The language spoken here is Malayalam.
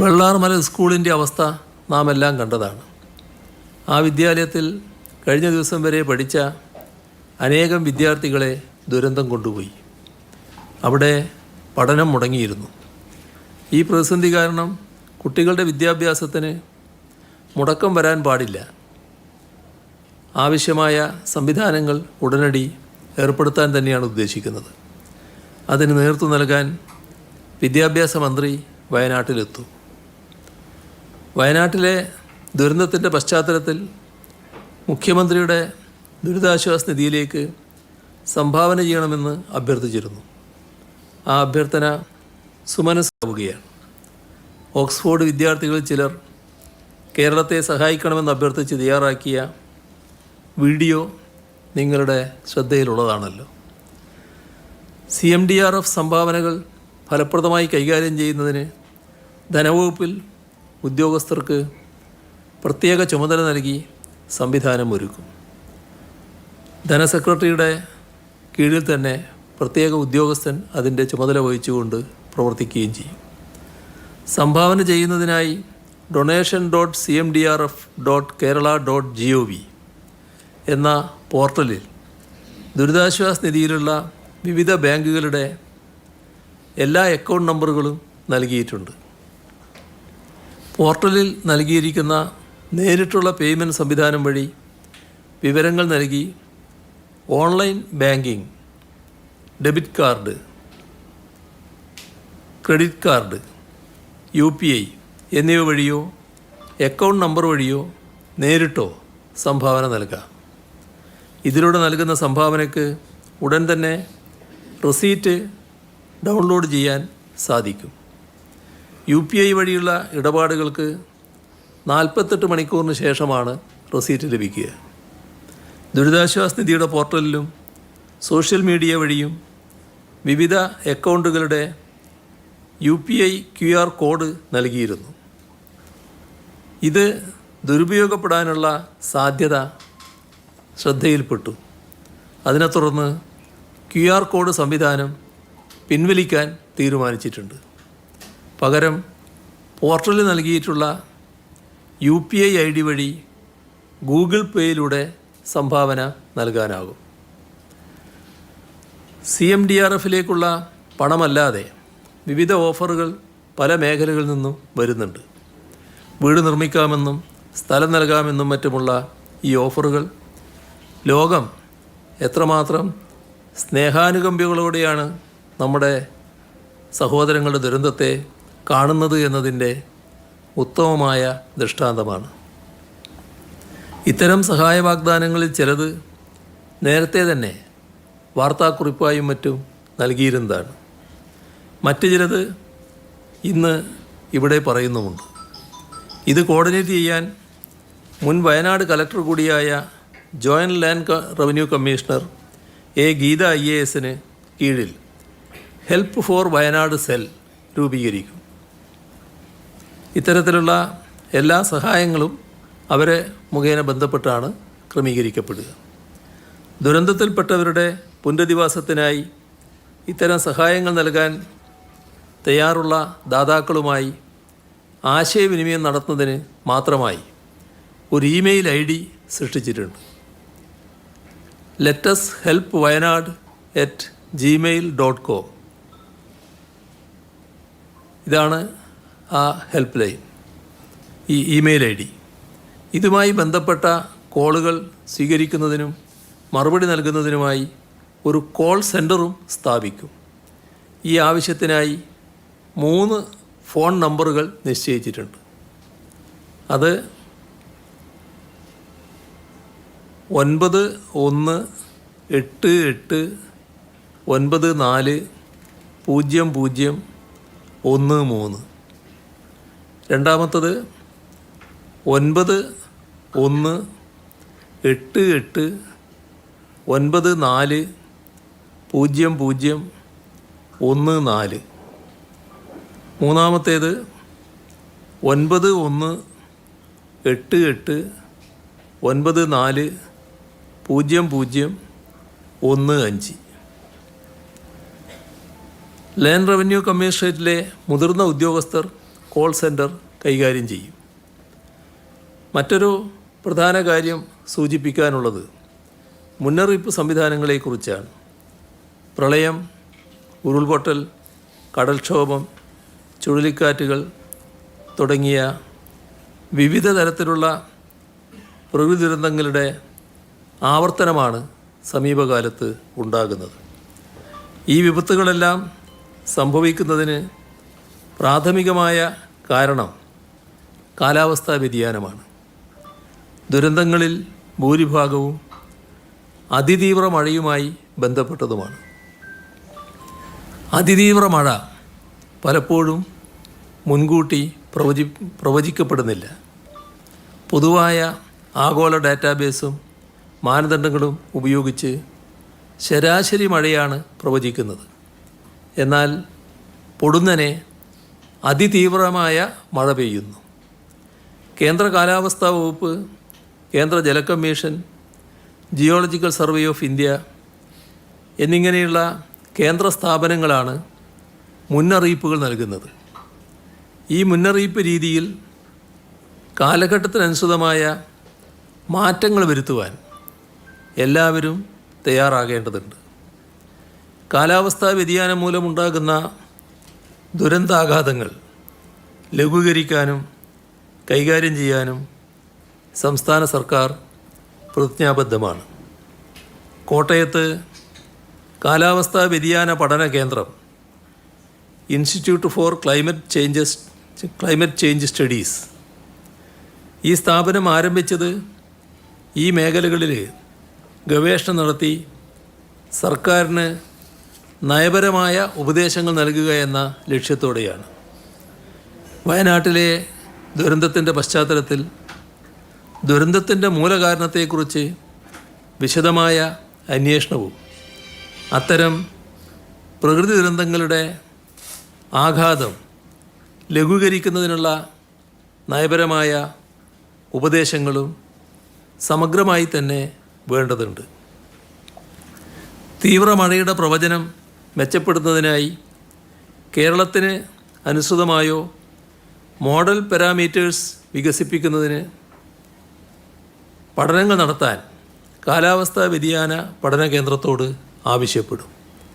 വെള്ളാർമല സ്കൂളിന്റെ അവസ്ഥ നാം എല്ലാം കണ്ടതാണ്. ആ വിദ്യാലയത്തിൽ കഴിഞ്ഞ ദിവസം വരെ പഠിച്ച അനേകം വിദ്യാർത്ഥികളെ ദുരന്തം കൊണ്ടുപോയി. അവിടെ പഠനം മുടങ്ങിയിരുന്നു. ഈ പ്രതിസന്ധി കാരണം കുട്ടികളുടെ വിദ്യാഭ്യാസത്തിന് മുടക്കം വരാൻ പാടില്ല. ആവശ്യമായ സംവിധാനങ്ങൾ ഉടനടി ഏർപ്പെടുത്താൻ തന്നെയാണ് ഉദ്ദേശിക്കുന്നത്. അതിന് നേതൃത്വം നൽകാൻ വിദ്യാഭ്യാസ മന്ത്രി വയനാട്ടിലെത്തും. വയനാട്ടിലെ ദുരന്തത്തിന്റെ പശ്ചാത്തലത്തിൽ മുഖ്യമന്ത്രിയുടെ ദുരിതാശ്വാസ നിധിയിലേക്ക് സംഭാവന ചെയ്യണമെന്ന് അഭ്യർത്ഥിച്ചിരുന്നു. ആ അഭ്യർത്ഥന സുമനസ്സാവുകയാണ്. ഓക്സ്ഫോർഡ് വിദ്യാർത്ഥികളിൽ ചിലർ കേരളത്തെ സഹായിക്കണമെന്ന് അഭ്യർത്ഥിച്ച് തയ്യാറാക്കിയ വീഡിയോ നിങ്ങളുടെ ശ്രദ്ധയിലുള്ളതാണല്ലോ. C M D R F സംഭാവനകൾ ഫലപ്രദമായി കൈകാര്യം ചെയ്യുന്നതിന് ധനവകുപ്പിൽ ഉദ്യോഗസ്ഥർക്ക് പ്രത്യേക ചുമതല നൽകി സംവിധാനം ഒരുക്കും. ധനസെക്രട്ടറിയുടെ കീഴിൽ തന്നെ പ്രത്യേക ഉദ്യോഗസ്ഥൻ അതിന്റെ ചുമതല വഹിച്ചുകൊണ്ട് പ്രവർത്തിക്കുകയും ചെയ്യും. സംഭാവന ചെയ്യുന്നതിനായി donation dot C M D R F dot Kerala dot G O V എന്ന പോർട്ടലിൽ ദുരിതാശ്വാസ നിധിയിലുള്ള വിവിധ ബാങ്കുകളുടെ എല്ലാ അക്കൗണ്ട് നമ്പറുകളും നൽകിയിട്ടുണ്ട്. പോർട്ടലിൽ നൽകിയിരിക്കുന്ന നേരിട്ടുള്ള പേയ്മെന്റ് സംവിധാനം വഴി വിവരങ്ങൾ നൽകി online banking debit card credit card U P I എന്നിവ വഴിയോ അക്കൗണ്ട് നമ്പർ വഴിയോ നേരിട്ടോ സംഭാവന നൽകാം. ഇതിലൂടെ നൽകുന്ന സംഭാവനയ്ക്ക് ഉടൻ തന്നെ റെസീറ്റ് ഡൗൺലോഡ് ചെയ്യാൻ സാധിക്കും. യു പി ഐ വഴിയുള്ള ഇടപാടുകൾക്ക് നാൽപ്പത്തെട്ട് മണിക്കൂറിന് ശേഷമാണ് റെസീറ്റ് ലഭിക്കുക. ദുരിതാശ്വാസ നിധിയുടെ പോർട്ടലിലും സോഷ്യൽ മീഡിയ വഴിയും വിവിധ അക്കൗണ്ടുകളുടെ U P I Q R code നൽകിയിരുന്നു. ഇത് ദുരുപയോഗപ്പെടാനുള്ള സാധ്യത ശ്രദ്ധയിൽപ്പെട്ടു. അതിനെ തുടർന്ന് ക്യു ആർ കോഡ് സംവിധാനം പിൻവലിക്കാൻ തീരുമാനിച്ചിട്ടുണ്ട്. പകരം പോർട്ടലിൽ നൽകിയിട്ടുള്ള U P I I D വഴി ഗൂഗിൾ പേയിലൂടെ സംഭാവന നൽകാനാകും. സി എം ഡി ആർ എഫിലേക്കുള്ള പണമല്ലാതെ വിവിധ ഓഫറുകൾ പല മേഖലകളിൽ നിന്നും വരുന്നുണ്ട്. വീട് നിർമ്മിക്കാമെന്നും സ്ഥലം നൽകാമെന്നും മറ്റുമുള്ള ഈ ഓഫറുകൾ ലോകം എത്രമാത്രം സ്നേഹാനുകമ്പികളോടെയാണ് നമ്മുടെ സഹോദരങ്ങളുടെ ദുരന്തത്തെ കാണുന്നത് എന്നതിന്റെ ഉത്തമമായ ദൃഷ്ടാന്തമാണ്. ഇത്തരം സഹായ വാഗ്ദാനങ്ങളിൽ ചിലത് നേരത്തെ തന്നെ വാർത്താക്കുറിപ്പായും മറ്റും നൽകിയിരുന്നതാണ്. മറ്റു ചിലത് ഇന്ന് ഇവിടെ പറയുന്നുമുണ്ട്. ഇത് കോർഡിനേറ്റ് ചെയ്യാൻ മുൻ വയനാട് കലക്ടർ കൂടിയായ joint land revenue commissioner A Geetha I A എസിന് കീഴിൽ ഹെൽപ്പ് ഫോർ വയനാട് സെൽ രൂപീകരിക്കും. ഇത്തരത്തിലുള്ള എല്ലാ സഹായങ്ങളും അവരെ മുഖേന ബന്ധപ്പെട്ടാണ് ക്രമീകരിക്കപ്പെടുക. ദുരന്തത്തിൽപ്പെട്ടവരുടെ പുനരധിവാസത്തിനായി ഇത്തരം സഹായങ്ങൾ നൽകാൻ തയ്യാറുള്ള ദാതാക്കളുമായി ആശയവിനിമയം നടത്തുന്നതിന് മാത്രമായി ഒരു ഇമെയിൽ ഐ ഡി സൃഷ്ടിച്ചിട്ടുണ്ട്. Let's help Wayanad at Gmail dot com ഇതാണ് ആ ഹെൽപ്പ് ലൈൻ ഈ ഇമെയിൽ ഐ ഡി. ഇതുമായി ബന്ധപ്പെട്ട കോളുകൾ സ്വീകരിക്കുന്നതിനും മറുപടി നൽകുന്നതിനുമായി ഒരു കോൾ സെന്ററും സ്ഥാപിക്കും. ഈ ആവശ്യത്തിനായി മൂന്ന് ഫോൺ നമ്പറുകൾ നിശ്ചയിച്ചിട്ടുണ്ട്. അത് ഒൻപത് ഒന്ന് എട്ട് എട്ട് ഒൻപത് നാല് പൂജ്യം പൂജ്യം ഒന്ന് മൂന്ന്. രണ്ടാമത്തത് ഒൻപത് ഒന്ന് എട്ട് എട്ട് ഒൻപത് നാല് പൂജ്യം പൂജ്യം ഒന്ന് നാല്. മൂന്നാമത്തേത് ഒൻപത് ഒന്ന് എട്ട് എട്ട് ഒൻപത് നാല് പൂജ്യം പൂജ്യം ഒന്ന് അഞ്ച്. ലാൻഡ് റവന്യൂ കമ്മീഷണറേറ്റിലെ മുതിർന്ന ഉദ്യോഗസ്ഥർ കോൾ സെന്റർ കൈകാര്യം ചെയ്യും. മറ്റൊരു പ്രധാന കാര്യം സൂചിപ്പിക്കാനുള്ളത് മുന്നറിയിപ്പ് സംവിധാനങ്ങളെക്കുറിച്ചാണ്. പ്രളയം ഉരുൾപൊട്ടൽ കടൽക്ഷോഭം ചുഴലിക്കാറ്റുകൾ തുടങ്ങിയ വിവിധ തരത്തിലുള്ള പ്രകൃതി ദുരന്തങ്ങളുടെ ആവർത്തനമാണ് സമീപകാലത്ത് ഉണ്ടാകുന്നത്. ഈ വിപത്തുകളെല്ലാം സംഭവിക്കുന്നതിന് പ്രാഥമികമായ കാരണം കാലാവസ്ഥാ വ്യതിയാനമാണ്. ദുരന്തങ്ങളിൽ ഭൂരിഭാഗവും അതിതീവ്ര മഴയുമായി ബന്ധപ്പെട്ടതുമാണ്. അതിതീവ്ര മഴ പലപ്പോഴും മുൻകൂട്ടി പ്രവചി പ്രവചിക്കപ്പെടുന്നില്ല. പൊതുവായ ആഗോള ഡാറ്റാബേസും മാനദണ്ഡങ്ങളും ഉപയോഗിച്ച് ശരാശരി മഴയാണ് പ്രവചിക്കുന്നത്. എന്നാൽ പൊടുന്നനെ അതിതീവ്രമായ മഴ പെയ്യുന്നു. കേന്ദ്ര കാലാവസ്ഥാ വകുപ്പ് കേന്ദ്ര ജലക്കമ്മീഷൻ ജിയോളജിക്കൽ സർവേ ഓഫ് ഇന്ത്യ എന്നിങ്ങനെയുള്ള കേന്ദ്ര സ്ഥാപനങ്ങളാണ് മുന്നറിയിപ്പുകൾ നൽകുന്നത്. ഈ മുന്നറിയിപ്പ് രീതിയിൽ കാലഘട്ടത്തിനനുസൃതമായ മാറ്റങ്ങൾ വരുത്തുവാൻ എല്ലാവരും തയ്യാറാകേണ്ടതുണ്ട്. കാലാവസ്ഥാ വ്യതിയാനം മൂലമുണ്ടാകുന്ന ദുരന്താഘാതങ്ങൾ ലഘൂകരിക്കാനും കൈകാര്യം ചെയ്യാനും സംസ്ഥാന സർക്കാർ പ്രതിജ്ഞാബദ്ധമാണ്. കോട്ടയത്ത് കാലാവസ്ഥാ വ്യതിയാന പഠന കേന്ദ്രം institute for climate changes climate change studies ഈ സ്ഥാപനം ആരംഭിച്ചത് ഈ മേഖലകളിൽ ഗവേഷണം നടത്തി സർക്കാരിന് നയപരമായ ഉപദേശങ്ങൾ നൽകുക എന്ന ലക്ഷ്യത്തോടെയാണ്. വയനാട്ടിലെ ദുരന്തത്തിന്റെ പശ്ചാത്തലത്തിൽ ദുരന്തത്തിന്റെ മൂലകാരണത്തെക്കുറിച്ച് വിശദമായ അന്വേഷണവും അത്തരം പ്രകൃതി ദുരന്തങ്ങളുടെ ആഘാതം ലഘൂകരിക്കുന്നതിനുള്ള നയപരമായ ഉപദേശങ്ങളും സമഗ്രമായി തന്നെ വേണ്ടതുണ്ട്. തീവ്ര മഴയുടെ പ്രവചനം മെച്ചപ്പെടുത്തുന്നതിനായി കേരളത്തിന് അനുസൃതമായോ മോഡൽ പാരാമീറ്റേഴ്സ് വികസിപ്പിക്കുന്നതിന് പഠനങ്ങൾ നടത്താൻ കാലാവസ്ഥാ വ്യതിയാന പഠന കേന്ദ്രത്തോട് ആവശ്യപ്പെടും.